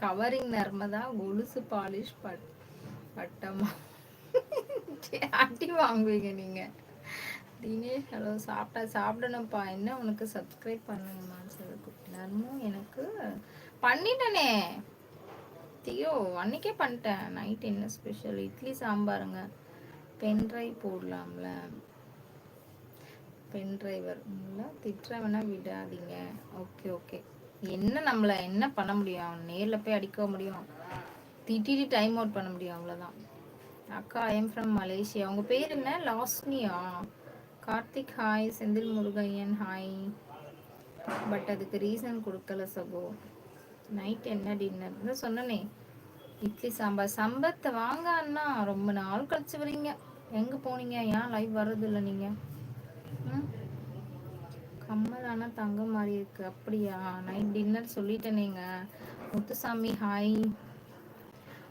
Covering Narmada கொலுசு polish but பட்டமா? அடி வாங்குவீங்க நீங்க. தினேஷ் ஹலோ சாப்பிட்டா சாப்பிடணும்ப்பா. என்ன உனக்கு சப்ஸ்கிரைப் பண்ணுங்கம்மா சொல்லி. நர்மும் எனக்கு பண்ணிட்டனே. தியோ அன்னைக்கே பண்ணிட்டேன். நைட் என்ன ஸ்பெஷல் இட்லி சாம்பாருங்க. பென்ட்ரைவ் போடலாம்ல. பென் டிரைவர் திட்டுறவனா விடாதீங்க. Okay okay. என்ன நம்மள என்ன பண்ண முடியும்? நேரில் போய் அடிக்க முடியும். திட்டிட்டு டைம் அவுட் பண்ண முடியும் அவ்வளோதான் அக்கா ஐஎம் ஃப்ரம் மலேசியா அவங்க பேர் என்ன? லாஸ்னியா? Karthik hi Senthil Murugaiyan hi but அதுக்கு ரீசன் கொடுக்கல சகோ. நைட் என்ன டின்னர் தான் சொன்னனே. இட்லி சாம்பார். சம்பத்தை வாங்க அண்ணா. ரொம்ப நாள் கழிச்சு வரீங்க. எங்கே போனீங்க? ஏன் லைவ் வர்றது இல்லை நீங்கள் கம்மல் ஆனால் தங்க மாதிரி இருக்கு. அப்படியா? நைட் டின்னர் சொல்லிட்டேனேங்க. முத்துசாமி ஹாய்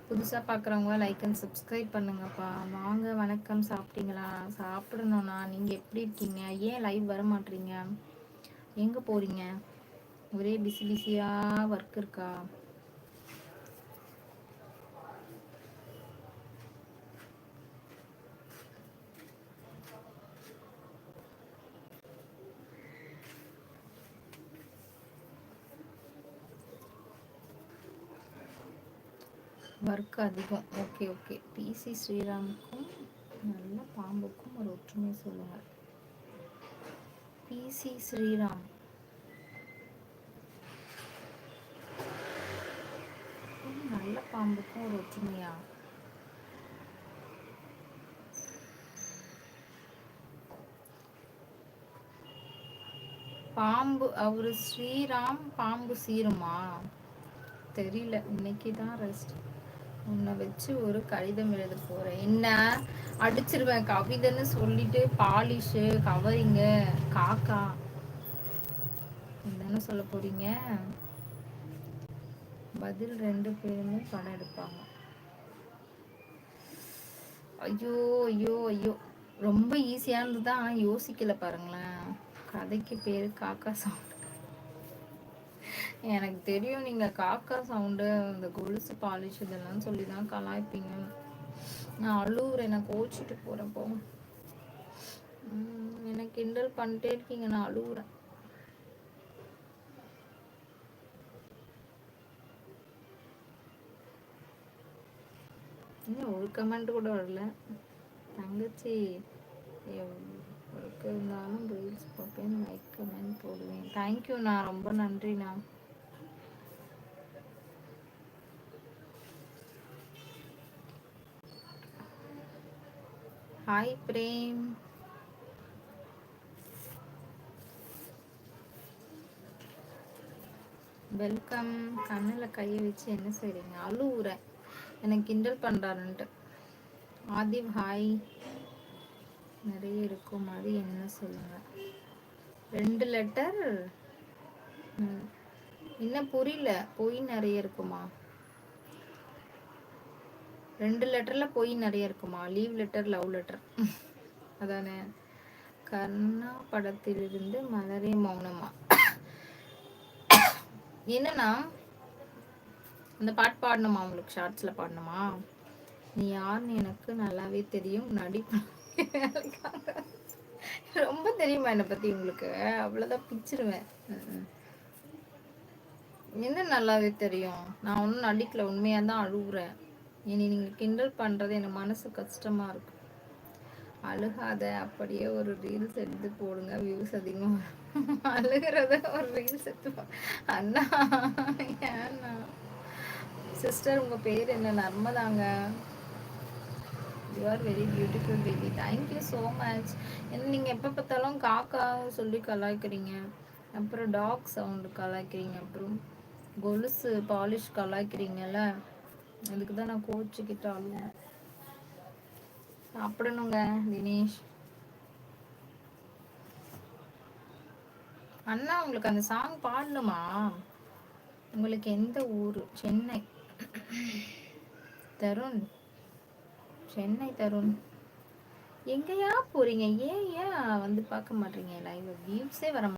புதுசாக பார்க்குறவங்க லைக் அண்ட் சப்ஸ்கிரைப் பண்ணுங்கப்பா. வாங்க வணக்கம். சாப்பிட்டீங்களா? சாப்பிடணும்ண்ணா நீங்கள் எப்படி இருக்கீங்க? ஏன் லைவ் வர மாட்டீங்க எங்கே போகிறீங்க ஒரே பிஸி பிஸியாக ஒர்க் இருக்கா? ஒர்க் அதிகம். ஓகே ஓகே பிசி ஸ்ரீராமுக்கும் நல்ல பாம்புக்கும் ஒரு ஒற்றுமை சொல்லுங்கள் பிசி ஸ்ரீராம். நல்ல பாம்புக்கும் ஒரு ஒற்றுமையா? பாம்பு அவரு ஸ்ரீராம் பாம்பு சீருமா? தெரியல. இன்னைக்கு தான் ரெஸ்ட் உன்னை வச்சு ஒரு கடிதம் எழுத போறேன். என்ன? அடிச்சிருவேன். கவிதைன்னு சொல்லிட்டு பாலிஷு கவரிங்கு காக்கா. என்னன்னு சொல்ல போறீங்க? பதில் ரெண்டு பேருமே படம் எடுப்பாங்க. ஐயோ ஐயோ ஐயோ. ரொம்ப ஈஸியானது தான் யோசிக்கல பாருங்களேன். கதைக்கு பேரு காக்கா சவுண்ட் எனக்கு தெரியும் நீங்க காக்கா சவுண்டு இந்த கொலுசு பாலிஷ் இதெல்லாம் சொல்லி தான் கலாய்ப்பீங்க. நான் அழுவுறேன் நான் கோச்சிட்டு போகிறப்போ போ எனக்கு கிண்டல் பண்ணிட்டே இருக்கீங்க நான் அழுவுறேன். ஒரு கமெண்ட் கூட வரல. தங்கச்சி ஒழுக்க இருந்தாலும் ரீல்ஸ் பார்ப்பேன் லைக் கமெண்ட் போடுவேன். தேங்க்யூண்ணா ரொம்ப நன்றிண்ணா. ஹாய் பிரேம் வெல்கம் கண்ணில் கையை வச்சு என்ன செய்கிறீங்க அழுவுற. எனக்கு கிண்டல் பண்ணுறாருன்ட்டு ஆதிவ் ஹாய் நிறைய இருக்கும். அது என்ன சொல்லுங்க? ரெண்டு லெட்டர் இன்னும் புரியல? பொய் நிறைய இருக்குமா? ரெண்டு லெட்டரில் போய் நிறைய இருக்குமா? லீவ் லெட்டர் லவ் லெட்டர் அதானே. கர்ணா படத்திலிருந்து மலரே மௌனமா? என்னன்னா அந்த பாட்டு பாடணுமா உங்களுக்கு? ஷார்ட்ஸில் பாடணுமா? நீ யாருன்னு எனக்கு நல்லாவே தெரியும். நடிப்பு ரொம்ப தெரியுமா என்னை பற்றி உங்களுக்கு? அவ்வளோதான் பிச்சிருவேன். என்ன நல்லாவே தெரியும்? நான் ஒன்றும் நடிக்கல. உண்மையாக தான் அழுகுறேன் இனி நீங்கள் கிண்டல் பண்ணுறது எனக்கு மனசு கஷ்டமாக இருக்கும் அழுகாத அப்படியே ஒரு ரீல்ஸ் எடுத்து போடுங்க. வியூஸ் அதிகமாக அழுகிறத ஒரு ரீல்ஸ் எடுத்து அண்ணா ஏண்ணா. சிஸ்டர் உங்கள் பேர் என்ன? நர்மதாங்க. You are very beautiful baby thank you so much என்ன நீங்கள் எப்போ பார்த்தாலும் காக்கா சொல்லி கலாய்க்கிறீங்க. அப்புறம் டாக் சவுண்டு கலாய்க்கிறீங்க. அப்புறம் கொலுசு பாலிஷ் கலாய்க்கிறீங்கல்ல. அதுக்கு தான் நான் கோச்சுக்கிட்டு அழுவேன் சாப்பிடணுங்க தினேஷ். அண்ணா உங்களுக்கு அந்த சாங் பாடணுமா? உங்களுக்கு எந்த ஊர்? சென்னை. தருண். சென்னை தருண். எங்கேயா போறீங்க? ஏன் ஏன் வந்து பார்க்க மாட்டீங்க? லைவ் வியூஸே வர